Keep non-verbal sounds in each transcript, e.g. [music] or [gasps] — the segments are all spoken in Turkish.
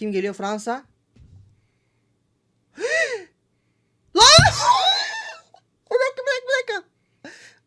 Kim geliyor? Fransa. [gasps] Lan! [laughs] bir dakika bir dakika bir dakika.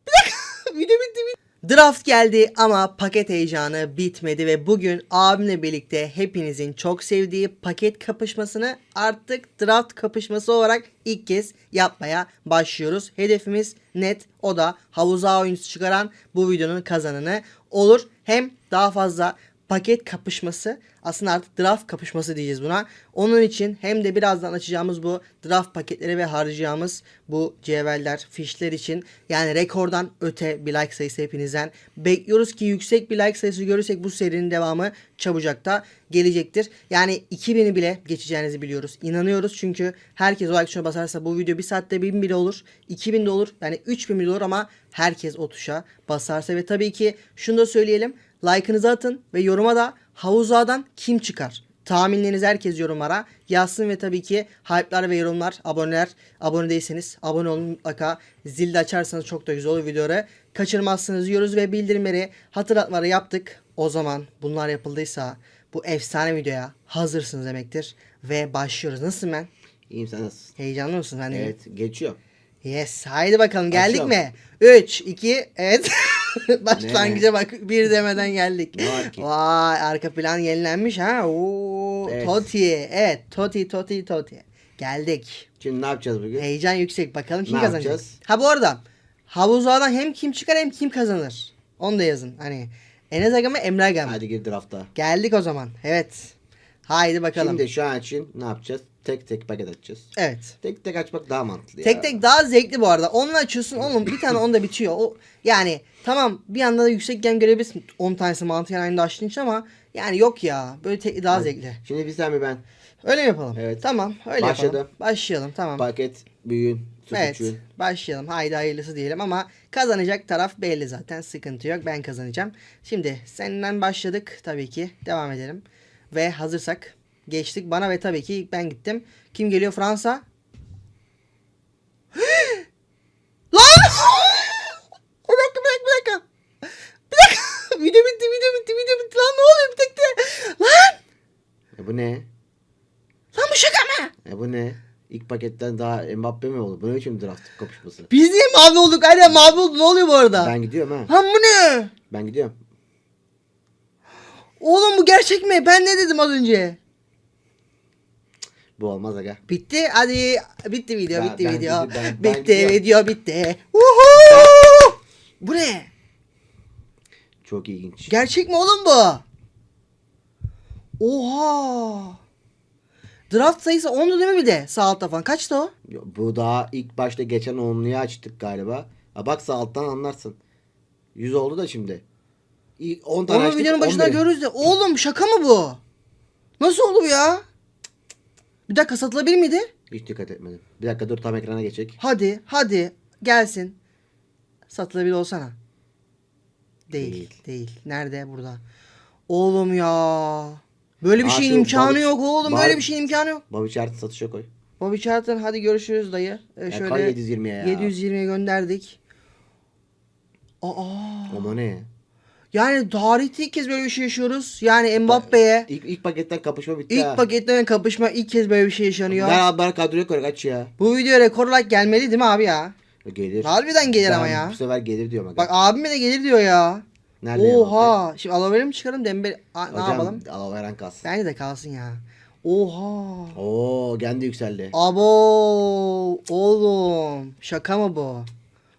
Bir. [laughs] Video bitti bitti. Draft geldi ama paket heyecanı bitmedi ve bugün abimle birlikte hepinizin çok sevdiği paket kapışmasını artık draft kapışması olarak ilk kez yapmaya başlıyoruz. Hedefimiz net o da havuza oyuncusu çıkaran bu videonun kazananı olur. Hem daha fazla paket kapışması aslında artık draft kapışması diyeceğiz buna. Onun için hem de birazdan açacağımız bu draft paketleri ve harcayacağımız bu cevherler, fişler için yani rekordan öte bir like sayısı hepinizden bekliyoruz ki yüksek bir like sayısı görürsek bu serinin devamı çabucak da gelecektir. Yani 2000'i bile geçeceğinizi biliyoruz. İnanıyoruz çünkü herkes o like tuşuna basarsa bu video bir saatte 1000 bile olur. 2000 de olur. Yani 3000 bile olur ama herkes o tuşa basarsa ve tabii ki şunu da söyleyelim. Like'ınızı atın ve yoruma da havuza'dan kim çıkar? Tahminleriniz herkes yorumlara yazsın ve tabii ki hype'lar ve yorumlar, aboneler, abone değilseniz abone olun mutlaka. Zil de açarsanız çok da güzel olur videoları. Kaçırmazsınız diyoruz ve bildirimleri, hatırlatmaları yaptık. O zaman bunlar yapıldıysa bu efsane videoya hazırsınız demektir. Ve başlıyoruz. Nasılsın ben? İyiyim sen nasılsın? Heyecanlı mısın? İyiyim. Evet geçiyor. Yes. Haydi bakalım geldik Açıyorum. mi? 3, 2, evet. [laughs] [laughs] Başlangıca bak bir demeden geldik. Vay arka plan yenilenmiş ha. Oo, Evet. Toti. Evet Toti Toti Toti. Geldik. Şimdi ne yapacağız bugün? Heyecan yüksek. Bakalım kim Ne kazanacak. yapacağız? Ha bu arada havuzlardan hem kim çıkar hem kim kazanır. Onu da yazın. Hani Enes Aga mı Emre Aga mı? Hadi gir drafta. Geldik o zaman. Evet. Haydi bakalım. Şimdi şu an için ne yapacağız? Tek tek paket açacağız. Evet. Tek tek açmak daha mantıklı ya. Tek tek daha zevkli bu arada. Onunla açıyorsun oğlum bir tane onda bitiyor. O yani tamam bir anda da yüksek gem görebilirsin 10 tanesi mantıken aynı açtığın için ama yani yok ya. Böyle tek, daha zevkli. Şimdi bir sen mi ben? Öyle mi yapalım? Evet. Tamam öyle Başladım. yapalım. Başlayalım tamam. Paket büyüğün, su evet küçüğün. başlayalım. Haydi hayırlısı diyelim ama kazanacak taraf belli zaten. Sıkıntı yok. Ben kazanacağım. Şimdi senden başladık tabii ki. Devam edelim. Ve hazırsak geçtik. Bana ve tabii ki ben gittim. Kim geliyor Fransa? [gasps] Lan! [laughs] bir dakika bir dakika bir dakika. Bir dakika. [laughs] video bitti video bitti video bitti. Lan ne oluyor bir de. Lan! E bu ne? Lan bu şaka mı? E bu ne? İlk paketten daha Mbappe mi oldu? Bu ne biçim draft kapışması? Biz niye mavi olduk? Aynen mavi oldu. Ne oluyor bu arada? Ben gidiyorum ha. Lan bu ne? Ben gidiyorum. Oğlum bu gerçek mi? Ben ne dedim az önce? Bu olmaz aga. Bitti. Hadi bitti video. Ben- bitti ben video. ben- ben bitti gidiyorum. video bitti. Uhu! Bu ne? Çok ilginç. Gerçek mi oğlum bu? Oha. Draft sayısı 10'du değil mi bir de? Sağ altta falan. Kaçtı o? Bu daha ilk başta geçen onluyu açtık galiba. Ha bak sağ alttan anlarsın. 100 oldu da şimdi. İlk 10 tane Onu açtık. videonun başında 11. görürüz de. Oğlum şaka mı bu? Nasıl oldu bu ya? Bir dakika satılabilir miydi? Hiç dikkat etmedim. Bir dakika dur tam ekrana geçecek. Hadi hadi gelsin. Satılabilir olsana. Değil, değil. Değil. Nerede? Burada. Oğlum ya. Böyle bir Aa, şeyin şu imkanı balık- yok oğlum. Böyle bir şeyin imkanı yok. Bobby Charlton satışa koy. Bobby Charlton hadi görüşürüz dayı. Ee, Ya şöyle koy 720'ye ya. 720'ye gönderdik. Aa. Ama ne? Yani tarihte ilk kez böyle bir şey yaşıyoruz. Yani Mbappe'ye İlk, ilk paketten kapışma bitti ilk ha. paketten kapışma ilk kez böyle bir şey yaşanıyor. Abi bana kadroya koy kaç ya. Bu video rekor like gelmeli değil mi abi ya? Gelir. Harbiden gelir Ben ama ya. Bu sefer gelir diyorum. aga. Bak abime de gelir diyor ya. Nerede ya? Oha. Şimdi alavere mi çıkarım Dembele A- ne Hocam, yapalım? al veren kalsın. Bence de kalsın ya. Oha. Oo kendi yükseldi. Abo oğlum. Şaka mı bu?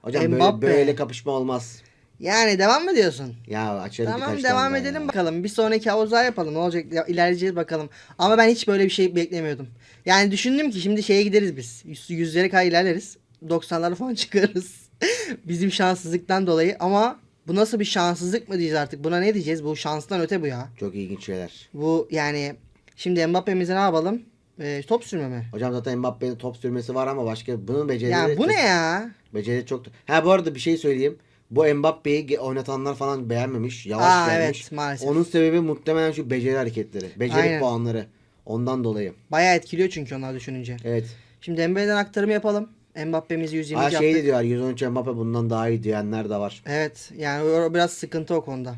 Hocam Mbappe. böyle, böyle kapışma olmaz. Yani devam mı diyorsun? Ya açarız Tamam birkaç devam tane daha edelim ya. bakalım. Bir sonraki havuza yapalım. Ne olacak? Ya, ilerleyeceğiz bakalım. Ama ben hiç böyle bir şey beklemiyordum. Yani düşündüm ki şimdi şeye gideriz biz. Yüz, yüzlere kadar ilerleriz. 90'lara falan [laughs] çıkarız. Bizim şanssızlıktan dolayı. Ama bu nasıl bir şanssızlık mı diyeceğiz artık? Buna ne diyeceğiz? Bu şanstan öte bu ya. Çok ilginç şeyler. Bu yani şimdi Mbappe'mize ne yapalım? Ee, top sürme mi? Hocam zaten Mbappe'nin top sürmesi var ama başka bunun becerileri Ya bu ne ya? Beceri çok. Ha bu arada bir şey söyleyeyim. Bu Mbappe'yi oynatanlar falan beğenmemiş. Yavaş Aa, gelmiş. evet, maalesef. Onun sebebi muhtemelen şu beceri hareketleri. Beceri Aynen. puanları. Ondan dolayı. Bayağı etkiliyor çünkü onlar düşününce. Evet. Şimdi Dembele'den aktarımı yapalım. Mbappe'mizi 120 Ha yaptık. şey diyorlar 113 Mbappe bundan daha iyi diyenler de var. Evet yani biraz sıkıntı o konuda.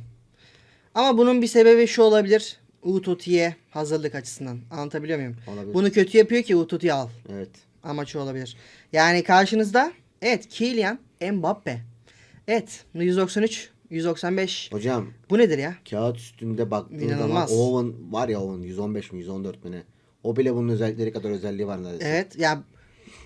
Ama bunun bir sebebi şu olabilir. Ututi'ye hazırlık açısından. Anlatabiliyor muyum? Olabilir. Bunu kötü yapıyor ki Ututi'yi al. Evet. Amaçı olabilir. Yani karşınızda evet Kylian Mbappe. Evet 193, 195. Hocam Bu nedir ya? kağıt üstünde baktığın İnanılmaz. zaman Owen var ya Owen 115 mi 114 mi ne? O bile bunun özellikleri kadar özelliği var neredeyse. Evet ya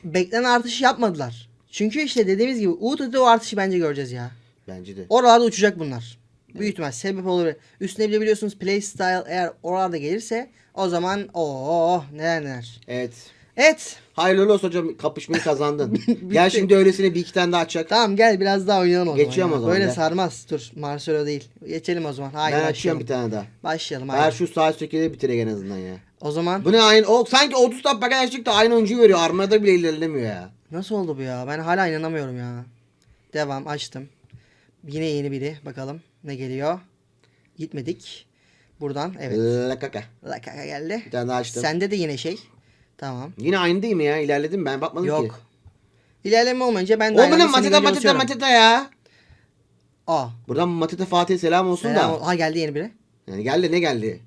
beklenen artışı yapmadılar. Çünkü işte dediğimiz gibi Utu'da o artışı bence göreceğiz ya. Bence de. Oralarda uçacak bunlar. Büyük ihtimal sebep olabilir. Üstüne bile biliyorsunuz play style eğer oralarda gelirse o zaman o neler neler. Evet. Evet. Hayırlı olsun hocam kapışmayı kazandın. [laughs] Gel şimdi öylesine bir iki tane daha açacak. Tamam gel biraz daha oynayalım o Geçiyorum zaman. o zaman, Böyle gel. sarmaz. Dur Marcelo değil. Geçelim o zaman. Haydi ben açıyorum başlayalım. bir tane daha. Başlayalım haydi. Eğer şu sağ üsttekileri bitirek en azından ya. O zaman Bu ne aynı o sanki 30 tane paket açtık da aynı oyuncuyu veriyor. Armada bile ilerlemiyor ya. nasıl oldu bu ya? Ben hala inanamıyorum ya. Devam açtım. Yine yeni biri. Bakalım ne geliyor. Gitmedik. Buradan evet. Lakaka. Lakaka geldi. Bir tane daha açtım. Sende de yine şey. Tamam. Yine aynı değil mi ya? İlerledim ben bakmadım ki. Yok. İlerleme olmayınca ben de O bu ne. Mateta ya. Aa. Buradan Mateta Fatih'e selam olsun Selam. da. Ha geldi yeni biri. Yani geldi ne geldi?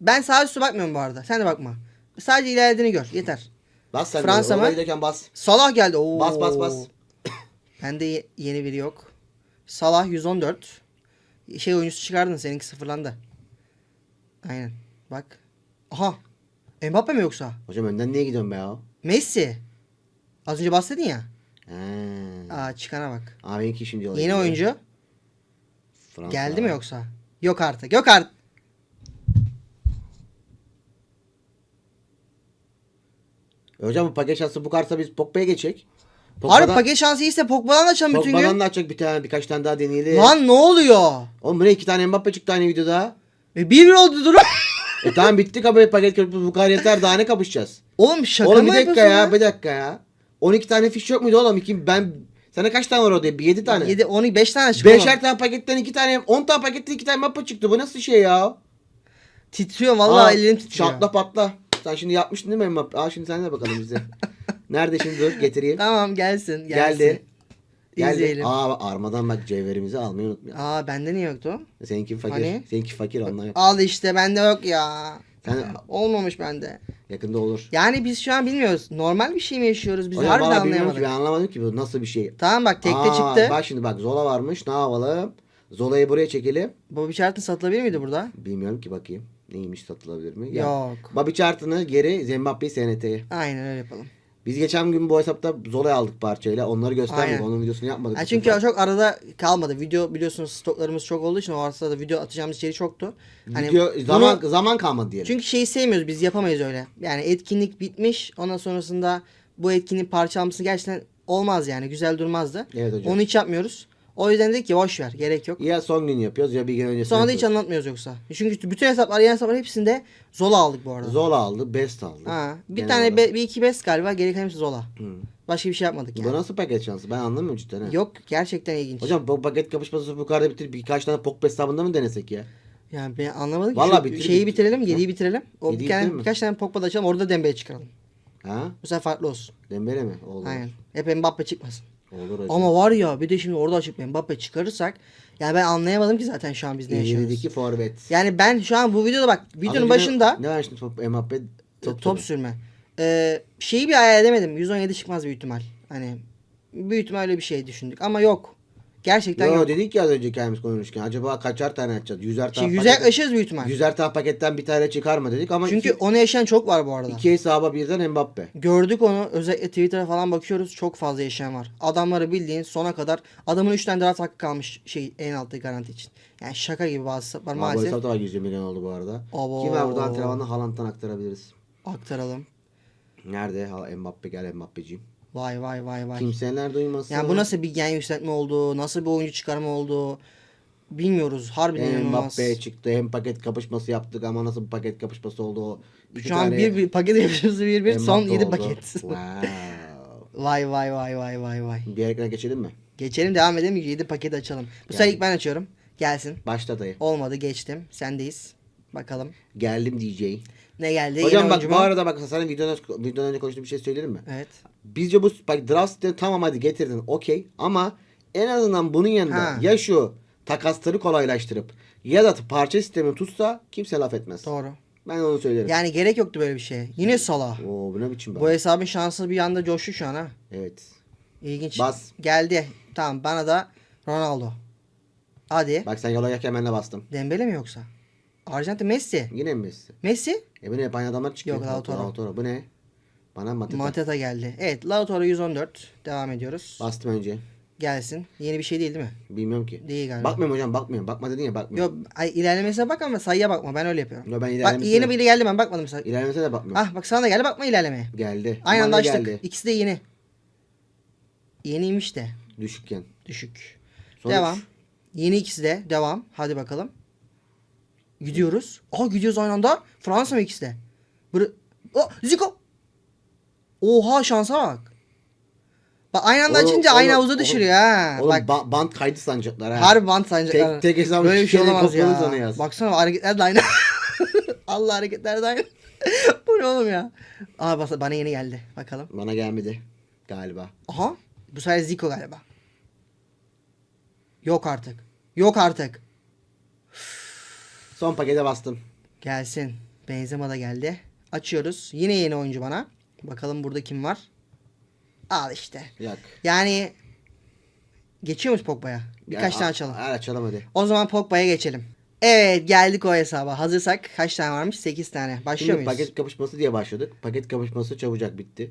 Ben sağ üstü bakmıyorum bu arada. Sen de bakma. Sadece ilerlediğini gör. Yeter. Bas sen Fransa mı? Giderken bas. Salah geldi. Oo. Bas bas bas. Bende ye- yeni biri yok. Salah 114. Şey oyuncusu çıkardın seninki sıfırlandı. Aynen. Bak. Aha. Mbappe mi yoksa? Hocam önden niye gidiyorsun be ya? Messi. Az önce bahsedin ya. He. Aa çıkana bak. Abi benimki şimdi yola Yeni oyuncu. Fransa. Geldi mi yoksa? Yok artık. Yok artık. E hocam bu paket şansı bu kartsa biz Pogba'ya geçecek. Harbi paket şansı iyiyse Pogba'dan açalım bütün Pogba'dan gün. da açacak bir tane birkaç tane daha deneyelim. Lan ne oluyor? Oğlum bu ne iki tane Mbappe çıktı aynı videoda. E, bir bir oldu durum. E tamam bitti kabul paket köprüsü bu kadar yeter daha ne kapışacağız? Oğlum şaka oğlum mı bir dakika yapıyorsun ya, bir dakika ya. 12 tane fiş yok muydu oğlum? İki, ben sana kaç tane var orada? 7 tane. 7 10 5 tane çıktı. Beşer tane paketten 2 tane 10 tane paketten 2 tane Mbappe çıktı. Bu nasıl şey ya? Titriyor vallahi Aa, ellerim titriyor. Şatla patla. Sen şimdi yapmıştın değil mi Mbappe? Aa şimdi sen de bakalım bize. [laughs] Nerede şimdi dur getireyim. Tamam gelsin. gelsin. Geldi. Geldi. İzleyelim. Aa, Aa armadan bak cevherimizi almayı unutmayalım. bende niye yoktu? Seninki fakir. Hani? Seninki fakir ondan yok. Al işte bende yok ya. Sen Olmamış bende. yakında olur. Yani biz şu an bilmiyoruz. Normal bir şey mi yaşıyoruz? Biz Hocam harbiden valla bilmiyorum anlayamadık. ki ben anlamadım ki bu nasıl bir şey. Tamam bak tekte Aa, çıktı. Bak şimdi bak Zola varmış ne yapalım? Zola'yı buraya çekelim. Bobby Charlton satılabilir miydi burada? Bilmiyorum ki bakayım. Neymiş satılabilir mi? Ya, Yok. Bobby Charlton'ı geri Zembappe'yi SNT'ye. Aynen öyle yapalım. Biz geçen gün bu hesapta Zola'yı aldık parçayla. Onları göstermedik. Aynen. Onun videosunu yapmadık. Bu çünkü çok arada kalmadı. Video biliyorsunuz stoklarımız çok olduğu için o arasında da video atacağımız içerik çoktu. Hani Video, bunu- zaman, zaman kalmadı diyelim. Çünkü şeyi sevmiyoruz biz yapamayız öyle. Yani etkinlik bitmiş ondan sonrasında bu etkinliğin parçalaması gerçekten olmaz yani güzel durmazdı. Evet hocam. Onu hiç yapmıyoruz. O yüzden dedik ki boş ver gerek yok. Ya son gün yapıyoruz ya bir gün öncesinde Sonra da hiç anlatmıyoruz yoksa. Çünkü bütün hesaplar yeni hesaplar hepsinde Zola aldık bu arada. Zola aldı, Best aldı. Ha, bir Genel tane olarak. be- bir iki best galiba geri kalan hepsi Zola. Hı. Başka bir şey yapmadık Bu yani. nasıl paket şansı? Ben anlamıyorum cidden. ha. Yok gerçekten ilginç. Hocam bu paket kapışması bu kadar bitirip birkaç tane Pogba hesabında mı denesek ya? Yani ben anlamadım ki. Vallahi Şu bitir- şeyi bitir. bitirelim? 7'yi bitirelim. O bir tane, bitirelim mi? birkaç tane Pogba'da açalım. Orada Dembele çıkaralım. Ha? Bu sefer farklı olsun. Dembele mi? Olur. Aynen. Hep Mbappe çıkmasın. Olur hocam. Ama var ya bir de şimdi orada açıp Mbappe çıkarırsak yani ben anlayamadım ki zaten şu an biz ne yaşıyoruz. İlerideki forvet. Yani ben şu an bu videoda bak videonun önce başında Ne var şimdi top, Mbappe top, top sürme. Ee, şeyi bir hayal edemedim. 117 çıkmaz büyük ihtimal. Hani büyük ihtimal öyle bir şey düşündük ama yok. Gerçekten Yo, yok. dedik ya az önce kendimiz konuşurken. Acaba kaçar tane açacağız? Yüzer tane Şimdi yüze paket- yaklaşırız büyük ihtimal. Yüzer tane paketten bir tane çıkarma dedik ama Çünkü iki, onu yaşayan çok var bu arada. iki hesaba birden Mbappe. Gördük onu özellikle Twitter'a falan bakıyoruz çok fazla yaşayan var. Adamları bildiğin sona kadar adamın 3 tane draft hakkı kalmış şey en altta garanti için. Yani şaka gibi bazı var Aa, bu maalesef. hesapta var 100 milyon oldu bu arada. Abo. Kim var burada antrenmanla Haaland'dan aktarabiliriz. Aktaralım. Nerede? Ha, Mbappe gel Mbappe'ciğim. Vay vay vay vay. Kimseler duymasın. Yani bu nasıl bir gen yükseltme oldu? Nasıl bir oyuncu çıkarma oldu? Bilmiyoruz. Harbiden inanılmaz. Mbappe çıktı. Hem paket kapışması yaptık ama nasıl bir paket kapışması oldu o. İki Şu an tane bir, bir paket yapıyoruz bir bir son Mbappe 7 oldu. paket. Wow. vay vay vay vay vay vay. Diğer ekrana geçelim mi? Geçelim devam edelim 7 paket açalım. Bu sefer ilk ben açıyorum. Gelsin. Başla dayı. Olmadı geçtim. Sendeyiz. Bakalım. Geldim DJ. Ne geldi? Hocam Yeni bak oyuncu bu arada bak sana videodan, videodan önce konuştuğum bir şey söyleyelim mi? Evet. Bizce bu bak draft tamam hadi getirdin okey ama en azından bunun yanında Ha. ya şu takasları kolaylaştırıp ya da parça sistemi tutsa kimse laf etmez. Doğru. Ben onu söylerim. Yani gerek yoktu böyle bir şeye. Yine Salah. Oo bu ne biçim Bu bak. hesabın şansı bir anda coştu şu an ha. Evet. İlginç. Bas. Geldi. Tamam bana da Ronaldo. Hadi. Bak sen yola ben de bastım. Dembele mi yoksa? Arjantin Messi. Yine mi Messi? Messi? E bu ne aynı adamlar çıkıyor. Yok, Lautaro. Lautaro. Bu ne? Bana Mateta. Mateta geldi. Evet Lautaro 114. Devam ediyoruz. Bastım önce. Gelsin. Yeni bir şey değil değil mi? Bilmiyorum ki. Değil galiba. Bakmıyorum hocam bakmıyorum. Bakma dedin ya bakmıyorum. Yok ay, ilerlemesine bak ama sayıya bakma. Ben öyle yapıyorum. Yo, ben Bak ilerlemesine, yeni biri geldi ben bakmadım say. ilerlemesine de bakmıyorum. Ah bak sana da geldi bakma ilerlemeye. Geldi. Aynı anda açtık. geldi. İkisi de yeni. Yeniymiş de. Düşükken. Düşük. Sonuç. Devam. Yeni ikisi de. Devam. Hadi bakalım. Gidiyoruz. Aa gidiyoruz aynı anda. Fransa mı ikisi de? Bır oh, Zico. Oha şansa bak. Bak aynı anda Oğlum, açınca oğlum, aynı havuza düşürüyor ha. Oğlum bak ba- bant kaydı sanacaklar ha. harbi bant sancaklar. Tek- tek hesabı Böyle bir şey olamaz ya. Baksana hareketler de aynı. [laughs] Allah hareketler de aynı. [laughs] Bu ne oğlum ya? Aa bas- bana yeni geldi. Bakalım. Bana gelmedi. Galiba. Aha. Bu sefer Zico galiba. Yok artık. Yok artık. Son pakete bastım. Gelsin. Benzema da geldi. Açıyoruz. Yine yeni oyuncu bana. Bakalım burada kim var? Al işte. Yak. Yani geçiyor muyuz Pogba'ya? Birkaç Gel, tane açalım. a- açalım hadi. O zaman Pogba'ya geçelim. Evet geldik o hesaba. Hazırsak kaç tane varmış? 8 tane. Başlıyor Şimdi muyuz? paket kapışması diye başladık. Paket kapışması çabucak bitti.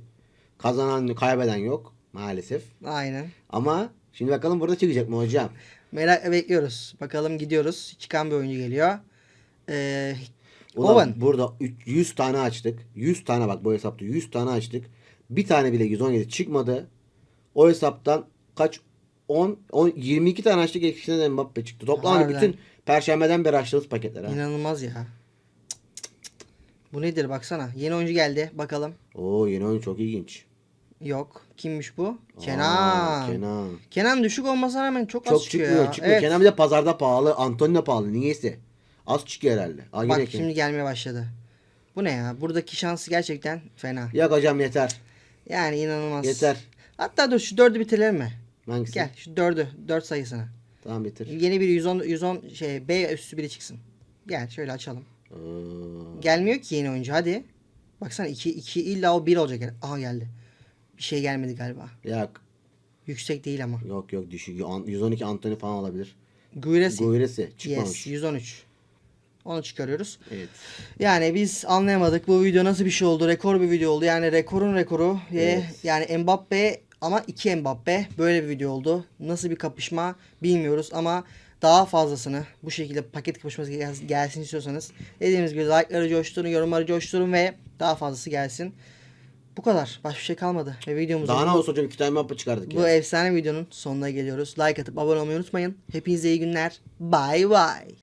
Kazanan kaybeden yok maalesef. Aynen. Ama şimdi bakalım burada çıkacak mı hocam? Merak bekliyoruz. Bakalım gidiyoruz. Çıkan bir oyuncu geliyor. Ee, Ulan Owen. burada üç- 100 tane açtık. 100 tane bak bu hesapta 100 tane açtık. Bir tane bile 117 çıkmadı. O hesaptan kaç 10, 10 22 tane açtık ikisinden de Mbappe çıktı. Toplam Harbiden. bütün perşembeden beri açtığımız paketler ha. inanılmaz ya. Bu nedir baksana. Yeni oyuncu geldi. Bakalım. Oo yeni oyun çok ilginç. Yok. Kimmiş bu? Aa, Kenan. Kenan. Kenan. düşük olmasına rağmen çok, az Çok çıkıyor çıkmıyor, ya. çıkmıyor. Evet. Kenan bir de pazarda pahalı, Antonio pahalı. Niyeyse. Az çıkıyor herhalde. Aa, Bak şimdi gelmeye başladı. Bu ne ya? Buradaki şansı gerçekten fena. Yok hocam yeter. Yani inanılmaz. Yeter. Hatta dur şu dördü bitirelim mi? Hangisi? Gel şu dördü. Dört sayısını. Tamam bitir. Yeni biri 110, 110 şey B üstü biri çıksın. Gel şöyle açalım. Aa, Gelmiyor ki yeni oyuncu hadi. Baksana 2 2 illa o 1 olacak. Aha geldi. Bir şey gelmedi galiba. yok. Yüksek değil ama. Yok yok düşük. An- 112 Antonio falan olabilir. Guiresi. Guiresi çıkmamış. Yes 113. Onu çıkarıyoruz. Evet. Yani biz anlayamadık bu video nasıl bir şey oldu. Rekor bir video oldu. Yani rekorun rekoru. Ve Evet. Yani Mbappe ama iki Mbappe böyle bir video oldu. Nasıl bir kapışma bilmiyoruz ama daha fazlasını bu şekilde paket kapışması gel- gelsin istiyorsanız dediğimiz gibi like'ları coşturun, yorumları coşturun ve daha fazlası gelsin. Bu kadar. Başka bir şey kalmadı. Ve videomuzun Daha ne olsun hocam iki tane mapı çıkardık bu ya. efsane videonun sonuna geliyoruz. Like atıp abone olmayı unutmayın. Hepinize iyi günler. Bye bye.